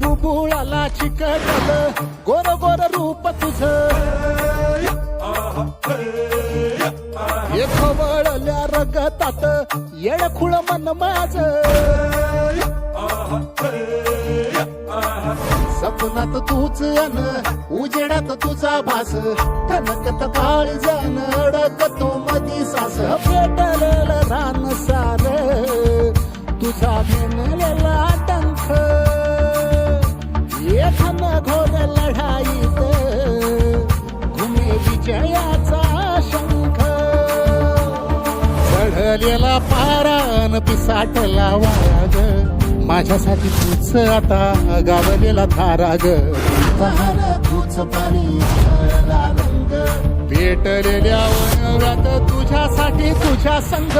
बुबुळाला चिकटल गोर गोर रूप तुझ. हे खवळल्या रगतात येळखुळ मन माझ. सपनात तूच अन उजेडात तुझा भास. ठणकत काळ जाण अडकतो मधी सास. पेट तुझा मेनलेला टंक एखान घोर लढाईत घुमे विजयाचा शंख. चढलेला पारान पिसाटला वाग माझ्यासाठी तूच आता गावलेला थारा ग तहान तूच पाणी पेटलेल्या वनव्यात तुझ्यासाठी तुझ्या संग.